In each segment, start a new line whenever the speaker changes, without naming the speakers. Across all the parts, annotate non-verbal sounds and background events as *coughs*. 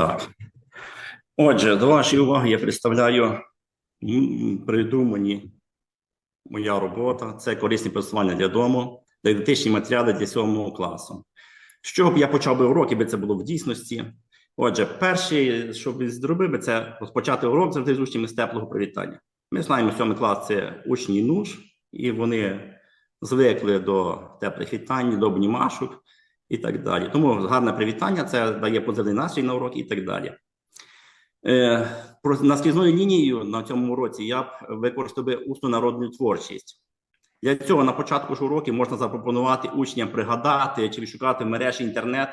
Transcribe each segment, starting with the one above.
Так. Отже, до вашої уваги я представляю придумані моя робота. Це корисні просування для дому, дидактичні матеріали для сьомого класу. Чого б я почав би урок, якби це було в дійсності? Отже, перше, що б зробив би, це розпочати урок завжди з учнями з теплого привітання. Ми знаємо, сьомий клас це учні НУШ, і вони звикли до теплих вітань, до обнімашок і так далі. Тому гарне привітання це дає позитивний настрій на урок і так далі. Е, про наскрізною лінією на цьому уроці я б використав би усну народну творчість. Для цього на початку ж уроків можна запропонувати учням пригадати чи відшукати в мережі інтернет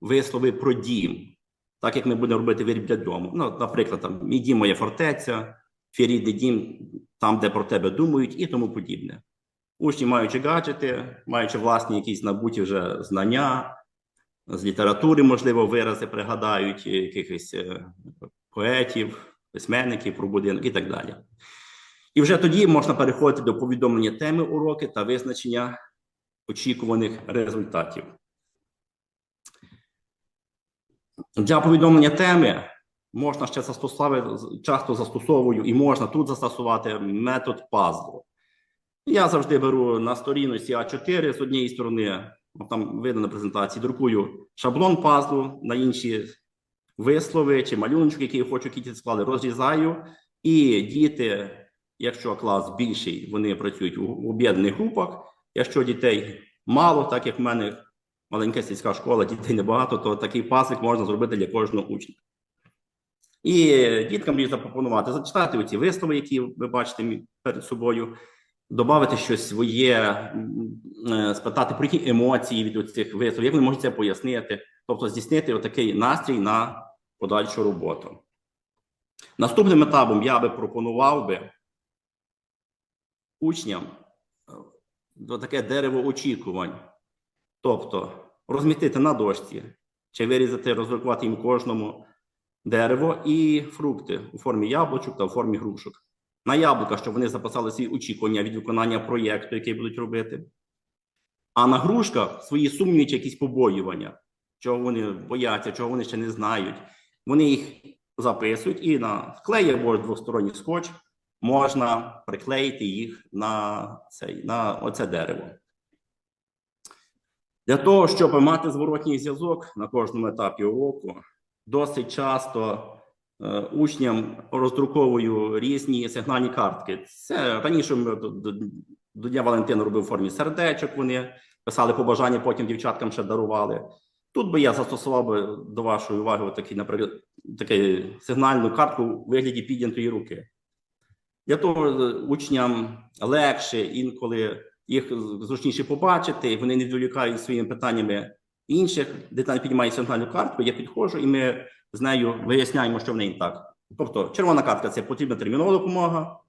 вислови про дім, так як ми будемо робити виріб для дому. Ну, наприклад, там мій дім моя фортеця, твій дім там, де про тебе думають, і тому подібне. Учні, маючи гаджети, маючи власні якісь набуті вже знання, з літератури, можливо, вирази пригадають е, якихось е, поетів, письменників про будинок і так далі. І вже тоді можна переходити до повідомлення теми уроки та визначення очікуваних результатів. Для повідомлення теми можна ще застосувати, часто застосовую і можна тут застосувати метод пазлу. Я завжди беру на сторінці А4 з однієї сторони, там видно на презентації, друкую шаблон пазлу на інші вислови чи малюночки, які я хочу, які ті склали, розрізаю. І діти, якщо клас більший, вони працюють у об'єднаних групах. Якщо дітей мало, так як в мене маленька сільська школа, дітей небагато, то такий пазлик можна зробити для кожного учня. І діткам можна запропонувати зачитати оці вислови, які ви бачите перед собою, додати щось своє, е, спитати про які емоції від цих висловів, як вони можуть це пояснити, тобто здійснити отакий настрій на подальшу роботу. Наступним етапом я би пропонував би учням е, таке дерево очікувань, тобто розмістити на дошці чи вирізати, роздрукувати їм кожному дерево і фрукти у формі яблучок та у формі грушок. На яблука, щоб вони записали свої очікування від виконання проєкту, який будуть робити. А на грушках свої сумніви чи якісь побоювання, чого вони бояться, чого вони ще не знають. Вони їх записують і на клеї або двосторонній скотч можна приклеїти їх на, цей, на оце дерево. Для того, щоб мати зворотній зв'язок на кожному етапі уроку, досить часто учням роздруковую різні сигнальні картки. Це раніше до, Дня Валентина робив у формі сердечок. Вони писали побажання, потім дівчаткам ще дарували. Тут би я застосував би до вашої уваги такий, наприклад, таку сигнальну картку у вигляді піднятої руки. Для того е, учням легше інколи їх зручніше побачити, вони не відволікають своїми питаннями інших. Дитина піднімає сигнальну картку, я підходжу, і ми з нею виясняємо, що в неї так. Тобто, червона картка це потрібна термінова допомога,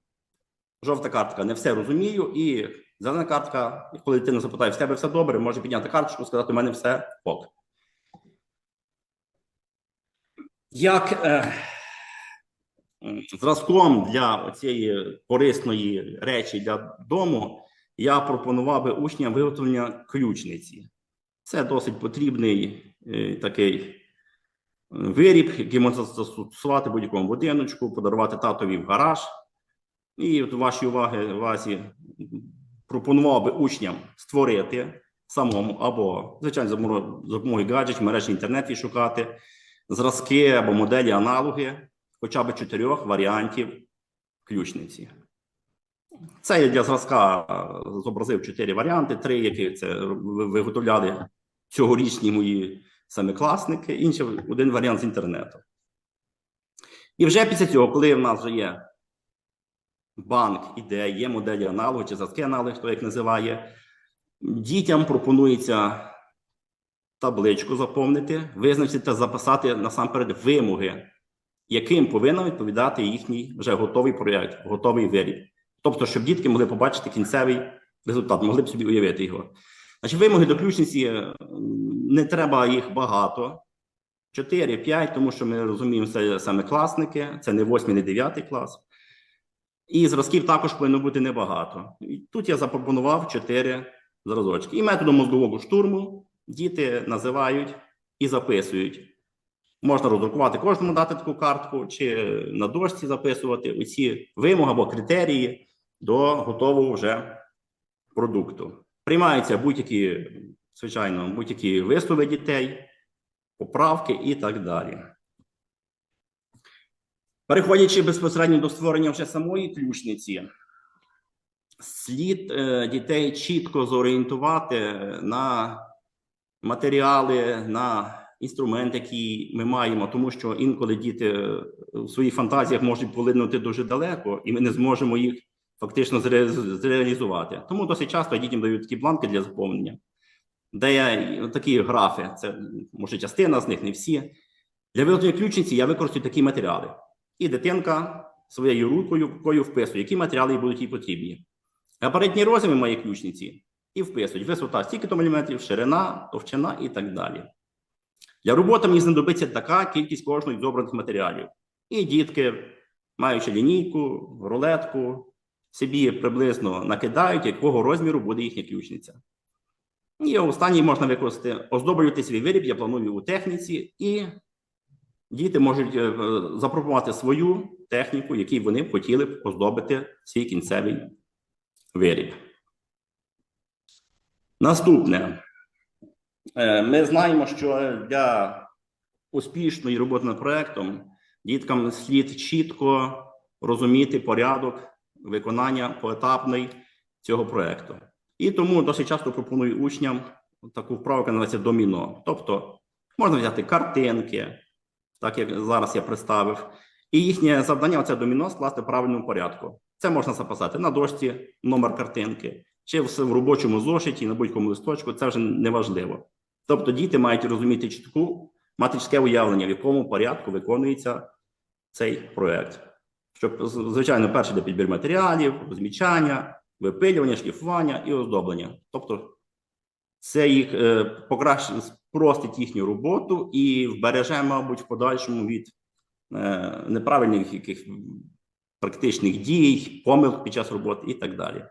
жовта картка не все розумію, і зелена картка, коли дитина запитає, в тебе все добре, може підняти карточку, сказати, у мене все ок. Як е, зразком для цієї корисної речі для дому я пропонував би учням виготовлення ключниці. Це досить потрібний е, такий виріб, який можна застосувати будь-якому будиночку, подарувати татові в гараж. І от вашій уваги увазі пропонував би учням створити самому або, звичайно, за допомогою- гаджетів, мережі інтернеті шукати зразки або моделі аналоги хоча б чотирьох варіантів ключниці. Це я для зразка зобразив чотири варіанти, три, які це виготовляли цьогорічні мої семикласники, інший один варіант з інтернету. І вже після цього, коли в нас вже є банк ідей, є моделі аналогу чи зразки аналогу, хто як називає, дітям пропонується табличку заповнити, визначити та записати насамперед вимоги, яким повинен відповідати їхній вже готовий проєкт, готовий виріб. Тобто, щоб дітки могли побачити кінцевий результат, могли б собі уявити його. Значить, вимоги до ключниці е, не треба їх багато. 4-5, тому що ми розуміємо, це саме класники, це не 8, не 9 клас. І зразків також повинно бути небагато. І тут я запропонував 4 зразочки. І методом мозгового штурму діти називають і записують Можна роздрукувати кожному дати таку картку, чи на дошці записувати усі вимоги або критерії до готового вже продукту. Приймаються будь-які, звичайно, будь-які вислови дітей, поправки і так далі. Переходячи безпосередньо до створення вже самої ключниці, слід е, дітей чітко зорієнтувати на матеріали, на інструмент, який ми маємо, тому що інколи діти е, в своїх фантазіях можуть полинути дуже далеко, і ми не зможемо їх фактично зреалізувати. Тому досить часто дітям дають такі бланки для заповнення, де є такі графи, це може частина з них, не всі. Для виготовлення ключниці я використаю такі матеріали. І дитинка своєю рукою вписує, які матеріали будуть їй потрібні. Габаритні розміри моєї ключниці і вписують висота стільки-то міліметрів, ширина, товщина і так далі. Для роботи мені знадобиться така кількість кожного з обраних матеріалів. І дітки, маючи лінійку, рулетку, собі приблизно накидають, якого розміру буде їхня ключниця. І останній можна використати оздоблювати свій виріб, я планую у техніці, і діти можуть е, запропонувати свою техніку, якій вони б хотіли б оздобити свій кінцевий виріб. Наступне. Е, Ми знаємо, що для успішної роботи над проектом діткам слід чітко розуміти порядок виконання поетапний цього проекту. І тому досить часто пропоную учням таку вправу, яка називається доміно. Тобто можна взяти картинки, так як зараз я представив, і їхнє завдання це доміно скласти в правильному порядку. Це можна записати на дошці номер картинки, чи в, робочому зошиті, на будь-якому листочку, це вже не важливо. Тобто діти мають розуміти чітку, мати чітке уявлення, в якому порядку виконується цей проект. Щоб, звичайно, перше для підбір матеріалів, розмічання, випилювання, шліфування і оздоблення. Тобто, це їх е, покращить, спростить їхню роботу і вбереже, мабуть, в подальшому від е, неправильних яких практичних дій, помилок під час роботи і так далі.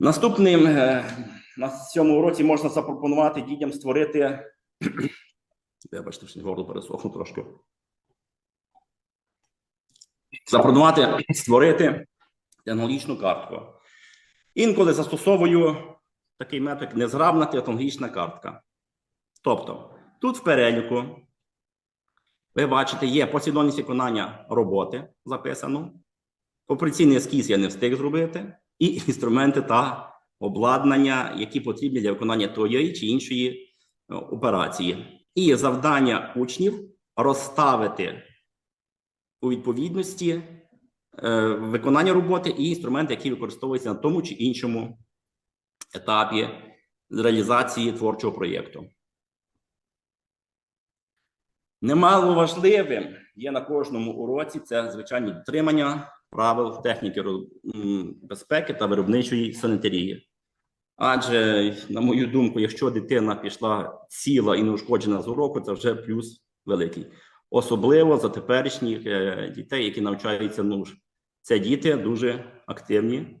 Наступним е, на цьому уроці можна запропонувати дітям створити. *coughs* Вибачте, що горло пересохло трошки. Запропонувати створити технологічну картку. Інколи застосовую такий метод незграбна технологічна картка. Тобто, тут в переліку ви бачите, є послідовність виконання роботи записано. Операційний ескіз я не встиг зробити, і інструменти та обладнання, які потрібні для виконання тієї чи іншої е, операції. І завдання учнів розставити у відповідності е, виконання роботи і інструменти, які використовуються на тому чи іншому етапі реалізації творчого проєкту. Немало важливим є на кожному уроці це звичайно дотримання правил техніки безпеки та виробничої санітарії. Адже, на мою думку, якщо дитина пішла ціла і неушкоджена з уроку, це вже плюс великий. Особливо за теперішніх е, дітей, які навчаються НУШ. Це діти дуже активні,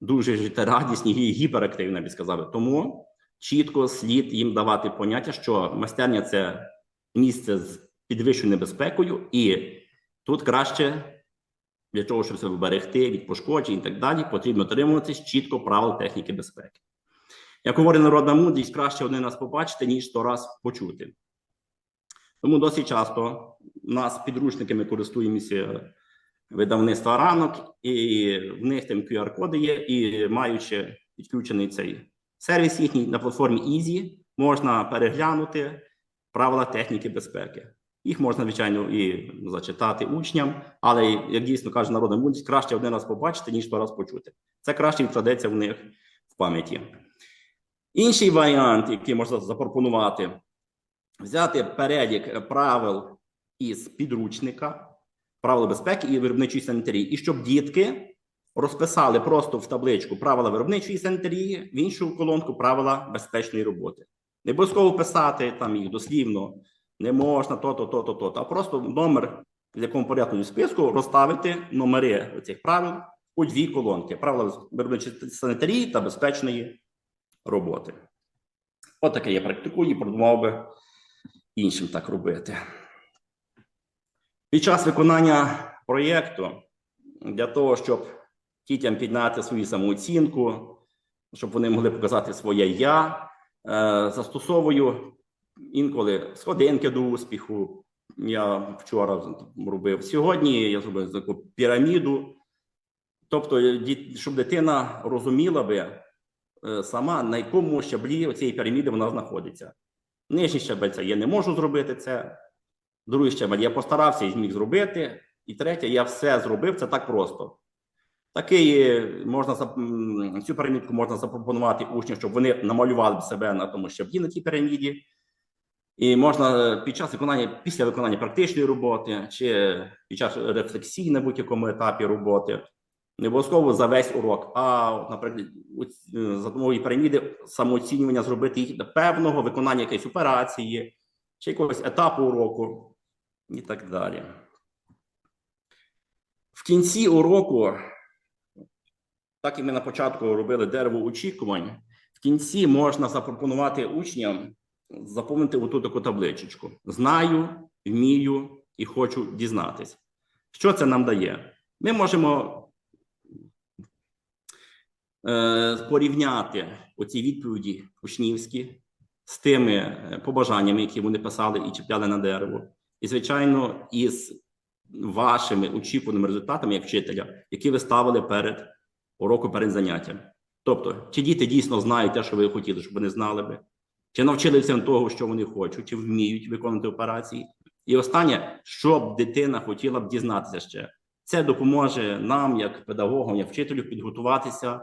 дуже життєрадісні і гіперактивні, я би сказав. Тому чітко слід їм давати поняття, що майстерня це місце з підвищеною небезпекою, і тут краще для того, щоб себе вберегти від пошкоджень і так далі, потрібно дотримуватись чітко правил техніки безпеки. Як говорить народна мудрість, краще один раз побачити, ніж сто раз почути. Тому досить часто у нас підручниками користуємося видавництва ранок, і в них там QR-коди є, і маючи підключений цей сервіс їхній на платформі Easy, можна переглянути правила техніки безпеки. Їх можна, звичайно, і зачитати учням, але, як дійсно каже народна мудрість, краще один раз побачити, ніж сто раз почути. Це краще відкладеться в них в пам'яті. Інший варіант, який можна запропонувати, взяти перелік правил із підручника, правил безпеки і виробничої санітарії, і щоб дітки розписали просто в табличку правила виробничої санітарії, в іншу колонку правила безпечної роботи. Не обов'язково писати там їх дослівно, не можна то-то, то-то, то-то, а просто номер, в якому порядку списку розставити номери цих правил у дві колонки: правила виробничої санітарії та безпечної роботи. От таке я практикую і продумав би іншим так робити. Під час виконання проєкту для того, щоб дітям підняти свою самооцінку, щоб вони могли показати своє я, е, застосовую інколи сходинки до успіху. Я вчора робив. Сьогодні я зробив таку піраміду. Тобто, щоб дитина розуміла би е, сама, на якому щаблі цієї піраміди вона знаходиться. Нижній щабель це я не можу зробити це. Другий щабель я постарався і зміг зробити. І третє, я все зробив. Це так просто. Такий е, можна цю пірамідку можна запропонувати учням, щоб вони намалювали себе на тому щаблі на тій піраміді. І можна е, під час виконання, після виконання практичної роботи, чи під час рефлексії на будь-якому етапі роботи, не обов'язково за весь урок, а, наприклад, е, за допомогою піраміди самооцінювання зробити їх до певного виконання якоїсь операції, чи якогось етапу уроку і так далі. В кінці уроку, так і ми на початку робили дерево очікувань, в кінці можна запропонувати учням заповнити оту таку табличечку. Знаю, вмію і хочу дізнатись. Що це нам дає? Ми можемо порівняти оці відповіді учнівські з тими е, побажаннями, які вони писали і чіпляли на дерево. І, звичайно, із вашими очікуваними результатами як вчителя, які ви ставили перед уроком, перед заняттям. Тобто, чи діти дійсно знають те, що ви хотіли, щоб вони знали би, чи навчилися того, що вони хочуть, чи вміють виконувати операції. І останнє, що б дитина хотіла б дізнатися ще, це допоможе нам, як педагогам, як вчителю, підготуватися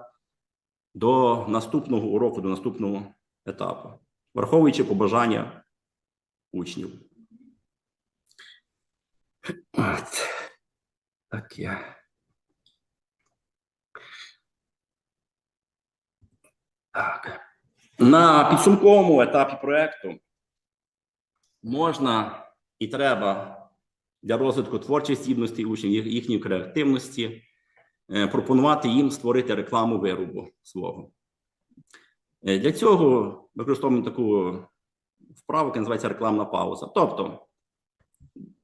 до наступного уроку, до наступного етапу, враховуючи побажання учнів. От. Таке. Так. На підсумковому етапі проекту можна і треба для розвитку творчих здібностей учнів, їхньої креативності, пропонувати їм створити рекламу виробу свого. Е, Для цього використовуємо таку вправу, яка називається рекламна пауза. Тобто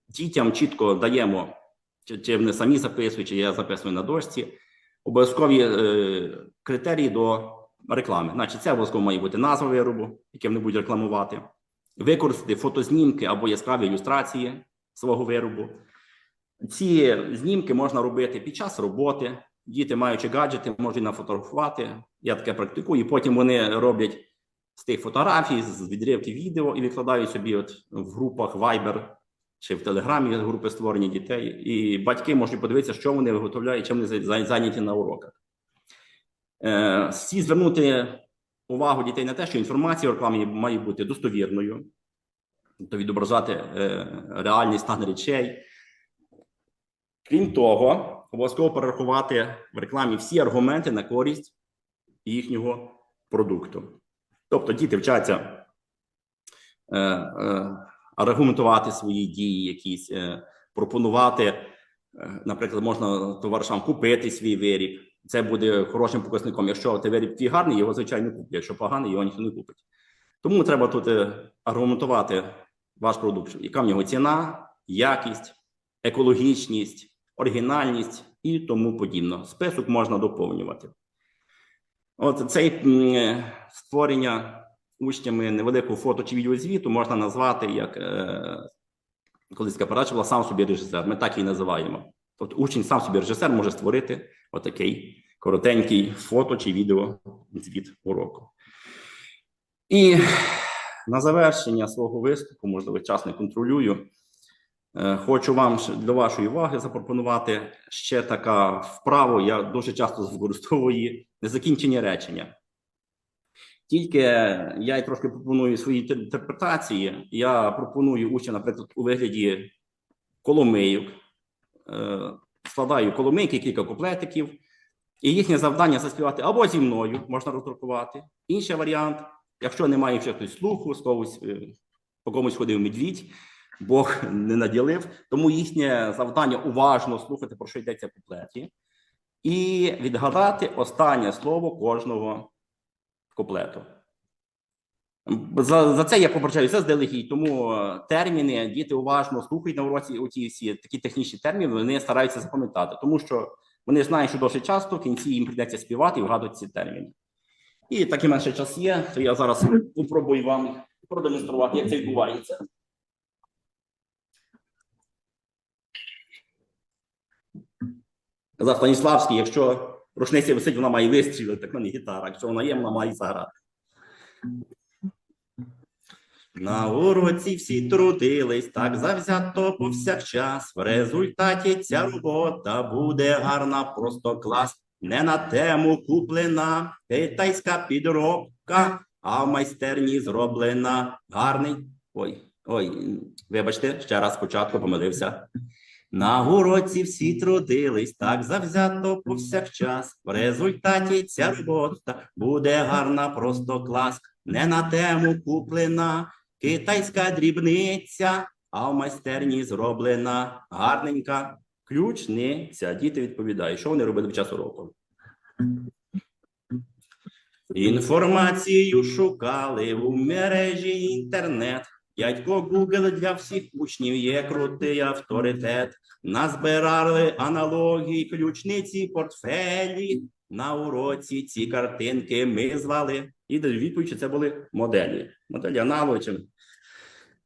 дітям чітко даємо, чи, чи вони самі записують, чи я записую на дошці, обов'язкові е, критерії до реклами. Значить, це обов'язково має бути назва виробу, яке вони будуть рекламувати, використати фотознімки або яскраві ілюстрації свого виробу. Ці знімки можна робити під час роботи. Діти, маючи гаджети, можуть нафотографувати. Я таке практикую. І потім вони роблять з тих фотографій, з відривки відео і викладають собі от в групах Viber чи в Телеграмі групи створені дітей. І батьки можуть подивитися, що вони виготовляють, чим вони зайняті на уроках. Е, Всі звернути увагу дітей на те, що інформація у рекламі має бути достовірною, тобто відображати е, реальний стан речей. Крім того, обов'язково перерахувати в рекламі всі аргументи на користь їхнього продукту. Тобто діти вчаться е, е, аргументувати свої дії, якісь е, пропонувати, е, наприклад, можна товаришам купити свій виріб. Це буде хорошим показником. Якщо ти виріб твій гарний, його звичайно куплять. Якщо поганий, його ніхто не купить. Тому треба тут е, аргументувати ваш продукт, яка в нього ціна, якість, екологічність, оригінальність і тому подібне. Список можна доповнювати. От цей е, створення учнями невеликого фото чи відеозвіту можна назвати як е, колись була сам собі режисер. Ми так і називаємо. Тобто учень сам собі режисер може створити отакий коротенький фото чи відео звіт уроку. І на завершення свого виступу, можливо, час не контролюю. Е, Хочу вам для вашої уваги запропонувати ще така вправа. Я дуже часто використовую її незакінчені речення. Тільки я й трошки пропоную свої інтерпретації. Я пропоную учням, наприклад, у вигляді коломийок, е, складаю коломийки, кілька куплетиків, і їхнє завдання заспівати або зі мною можна роздрукувати. Інший варіант, якщо немає вже хтось слуху, з когось е, по комусь ходив медвідь, Бог не наділив, тому їхнє завдання уважно слухати, про що йдеться в куплеті, і відгадати останнє слово кожного куплету. За, за це я попереджаю заздалегідь. Тому е, терміни діти уважно слухають на уроці. Оті всі такі технічні терміни вони стараються запам'ятати, тому що вони знають, що досить часто в кінці їм прийдеться співати і вгадувати ці терміни. І такий менше час є, то я зараз спробую вам продемонструвати, як це відбувається. Казав Станіславський, якщо рушниця висить, вона має вистрілити, так в мене гітара. Якщо вона є, вона має заграти. На уроці всі трудились так завзято повсякчас. В результаті ця робота буде гарна, просто клас. Не на тему куплена китайська підробка, а в майстерні зроблена гарний. Ой, ой, вибачте, ще раз спочатку помилився. На уроці всі трудились так завзято повсякчас. В результаті ця робота буде гарна, просто клас. Не на тему куплена китайська дрібниця, а в майстерні зроблена гарненька ключниця. Діти відповідають, що вони робили під час уроку. Інформацію шукали у мережі інтернет. Дядько Google для всіх учнів є крутий авторитет. Назбирали аналогії, ключниці, портфелі. На уроці ці картинки ми звали. І відповідь, це були моделі. Моделі аналоги чи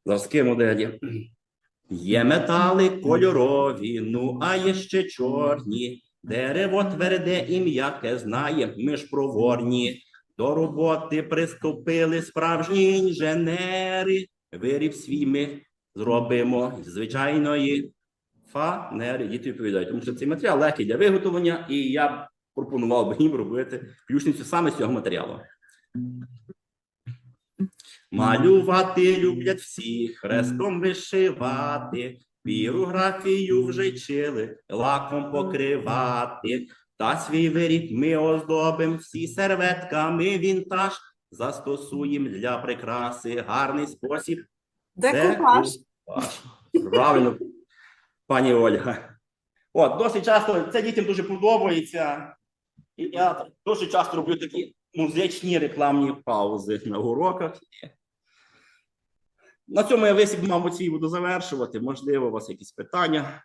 зразки моделі. Є метали кольорові, ну а є ще чорні. Дерево тверде і м'яке знає, ми ж проворні. До роботи приступили справжні інженери. Виріб свій ми зробимо з звичайної фанери. Діти відповідають, тому що цей матеріал легкий для виготовлення, і я пропонував би їм робити ключницю саме з цього матеріалу. Малювати люблять всі, хрестом вишивати, пірографію вже вчили, лаком покривати. Та свій виріб ми оздобим всі серветками вінтаж, застосуємо для прикраси гарний спосіб. Декупаж. Правильно, пані Ольга. От, досить часто це дітям дуже подобається. І я дуже часто роблю такі музичні рекламні паузи на уроках. На цьому я висіб, мабуть, свій буду завершувати. Можливо, у вас якісь питання.